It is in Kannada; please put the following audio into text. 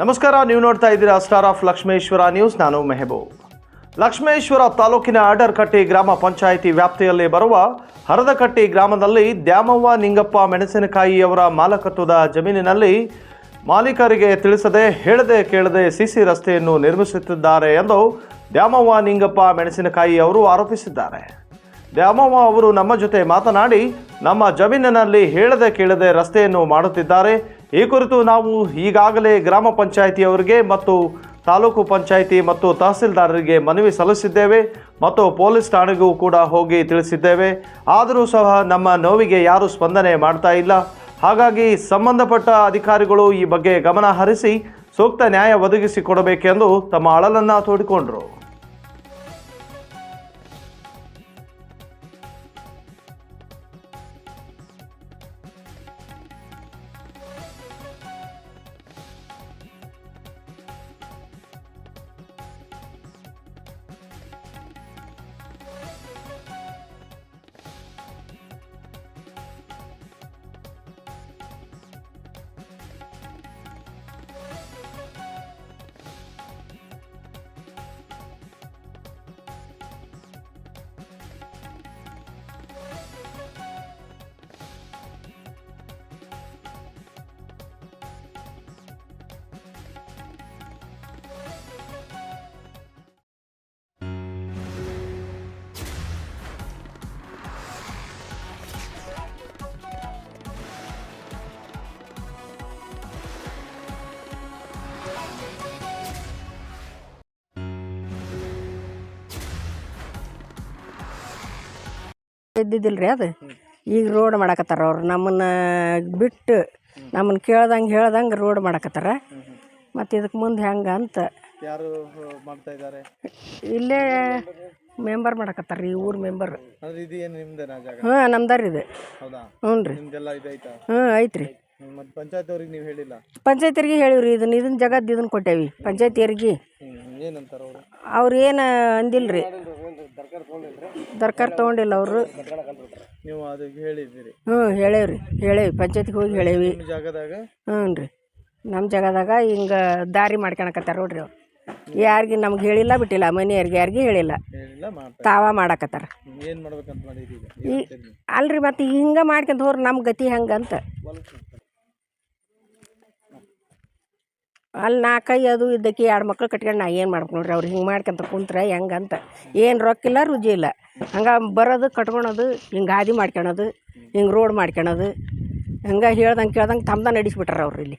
ನಮಸ್ಕಾರ, ನೀವು ನೋಡ್ತಾ ಇದ್ದೀರಾ ಸ್ಟಾರ್ ಆಫ್ ಲಕ್ಷ್ಮೇಶ್ವರ ನ್ಯೂಸ್ ನಾನು ಮೆಹಬೂಬ್. ಲಕ್ಷ್ಮೇಶ್ವರ ತಾಲೂಕಿನ ಆಡರ್ಕಟ್ಟಿ ಗ್ರಾಮ ಪಂಚಾಯಿತಿ ವ್ಯಾಪ್ತಿಯಲ್ಲಿ ಬರುವ ಹರದಕಟ್ಟಿ ಗ್ರಾಮದಲ್ಲಿ ದ್ಯಾಮವ್ವ ನಿಂಗಪ್ಪ ಮೆಣಸಿನಕಾಯಿಯವರ ಮಾಲಕತ್ವದ ಜಮೀನಿನಲ್ಲಿ ಮಾಲೀಕರಿಗೆ ತಿಳಿಸದೆ, ಹೇಳದೆ ಕೇಳದೆ ಸಿಸಿ ರಸ್ತೆಯನ್ನು ನಿರ್ಮಿಸುತ್ತಿದ್ದಾರೆ ಎಂದು ದ್ಯಾಮವ್ವ ನಿಂಗಪ್ಪ ಮೆಣಸಿನಕಾಯಿ ಅವರು ಆರೋಪಿಸಿದ್ದಾರೆ. ದ್ಯಾಮವ್ವ ಅವರು ನಮ್ಮ ಜೊತೆ ಮಾತನಾಡಿ ನಮ್ಮ ಜಮೀನಿನಲ್ಲಿ ಹೇಳದೆ ಕೇಳದೆ ರಸ್ತೆಯನ್ನು ಮಾಡುತ್ತಿದ್ದಾರೆ. ಈ ಕುರಿತು ನಾವು ಈಗಾಗಲೇ ಗ್ರಾಮ ಪಂಚಾಯಿತಿಯವರಿಗೆ ಮತ್ತು ತಾಲೂಕು ಪಂಚಾಯಿತಿ ಮತ್ತು ತಹಸೀಲ್ದಾರರಿಗೆ ಮನವಿ ಸಲ್ಲಿಸಿದ್ದೇವೆ ಮತ್ತು ಪೊಲೀಸ್ ಠಾಣೆಗೂ ಕೂಡ ಹೋಗಿ ತಿಳಿಸಿದ್ದೇವೆ. ಆದರೂ ಸಹ ನಮ್ಮ ನೋವಿಗೆ ಯಾರೂ ಸ್ಪಂದನೆ ಮಾಡ್ತಾ ಇಲ್ಲ. ಹಾಗಾಗಿ ಸಂಬಂಧಪಟ್ಟ ಅಧಿಕಾರಿಗಳು ಈ ಬಗ್ಗೆ ಗಮನ ಹರಿಸಿ ಸೂಕ್ತ ನ್ಯಾಯ ಒದಗಿಸಿಕೊಡಬೇಕೆಂದು ತಮ್ಮ ಅಳಲನ್ನು ತೋಡಿಕೊಂಡರು. ಇದ್ದಿದ್ದಿಲ್ರಿ ಅದು. ಈಗ ರೋಡ್ ಮಾಡಕತ್ತಾರ ಅವ್ರು. ನಮ್ಮನ್ನ ಬಿಟ್ಟು ನಮ್ಮನ್ನ ಕೇಳ್ದಂಗೆ ಹೇಳ್ದಂಗೆ ರೋಡ್ ಮಾಡಕತ್ತಾರ. ಮತ್ತು ಇದಕ್ಕೆ ಮುಂದೆ ಹೆಂಗೆ ಅಂತ ಯಾರು ಮಾಡ್ತಾ ಇದ್ದಾರೆ? ಇಲ್ಲೇ ಮೆಂಬರ್ ಮಾಡಕತ್ತಾರ ಈ ಊರು ಮೆಂಬರ್ ಅಂದ್ರೆ ಇದು ಏನು ನಿಮ್ದೇನಾ ಜಾಗ? ಹಾಂ ನಮ್ದಾರ ಇದು. ಹೌದಾ? ಹ್ಞೂ ರೀ. ನಿಮ್ದೆಲ್ಲ ಇದೈತಾ ಹ್ಞೂ ಐತ್ರಿ ಮತ್ತೆ ಪಂಚಾಯತ್ ಅವ್ರಿಗೆ ನೀವು ಹೇಳಿಲ್ಲ? ಪಂಚಾಯತಿಯರಿಗೆ ಹೇಳಿವ್ರಿ ಇದನ್ನ ಇದನ್ನ ಜಗದ್ದು ಇದನ್ನ ಕೊಟ್ಟೇವಿ ಪಂಚಾಯತಿಯರಿಗೆ. ಅವ್ರಿಗೆ ಏನಂತಾರ ಅವರು? ಅವ್ರು ಏನು ಅಂದಿಲ್ರಿ. ದರ್ಕಾರ ತಗೊಂಡಿಲ್ಲ ಅವರು. ನೀವು ಅದಕ್ಕೆ ಹೇಳಿದ್ದೀರಿ. ಹ್ಞೂ ಹೇಳೇವ್ರಿ ಹೇಳೇವಿ ಪಂಚಾಯತಿಗೆ ಹೋಗಿ ಹೇಳೇವಿ ನಿಮ್ಮ ಜಾಗದಾಗ? ಹ್ಞೂ ರೀ. ನಮ್ಮ ಜಾಗದಾಗ ಹಿಂಗೆ ದಾರಿ ಮಾಡ್ಕೊಳಕತ್ತಾರ ನೋಡ್ರಿ ಅವ್ರು. ಯಾರಿಗೆ ನಮ್ಗೆ ಹೇಳಿಲ್ಲ ಬಿಟ್ಟಿಲ್ಲ ಮನೆಯವ್ರಿಗೆ ಯಾರಿಗೆ ಹೇಳಿಲ್ಲ. ಹೇಳಿಲ್ಲ ಮಾಡ್ತಾ ತಾವ ಮಾಡಕತ್ತಾರ. ಏನು ಮಾಡ್ಬೇಕಂತ ಮಾಡಿದ್ದೀರಿ ಈ ಅಲ್ರಿ ಮತ್ತೆ ಹಿಂಗೆ ಮಾಡ್ಕೊಂತ ಹೋರ್ ನಮ್ಮ ಗತಿ ಹೆಂಗಂತ. ಅಲ್ಲಿ ನಾಲ್ಕೈ ಅದು ಇದ್ದಕ್ಕೆ ಎರಡು ಮಕ್ಳು ಕಟ್ಕೊಂಡು ನಾ ಏನು ಮಾಡ್ಬೇಕು ನೋಡ್ರಿ? ಅವ್ರು ಹಿಂಗೆ ಮಾಡ್ಕೊಂತ ಕುಂತ್ರೆ ಹೆಂಗಂತ. ಏನು ರೊಕ್ಕಿಲ್ಲ, ರುಜಿ ಇಲ್ಲ. ಹಂಗೆ ಬರೋದು, ಕಟ್ಕೊಳೋದು, ಹಿಂಗೆ ಗಾದಿ ಮಾಡ್ಕೊಳೋದು, ಹಿಂಗೆ ರೋಡ್ ಮಾಡ್ಕೊಳೋದು. ಹಂಗೆ ಹೇಳ್ದಂಗೆ ಕೇಳ್ದಂಗೆ ತಮ್ದ ನಡೆಸ್ಬಿಟ್ರ ಅವ್ರು ಇಲ್ಲಿ.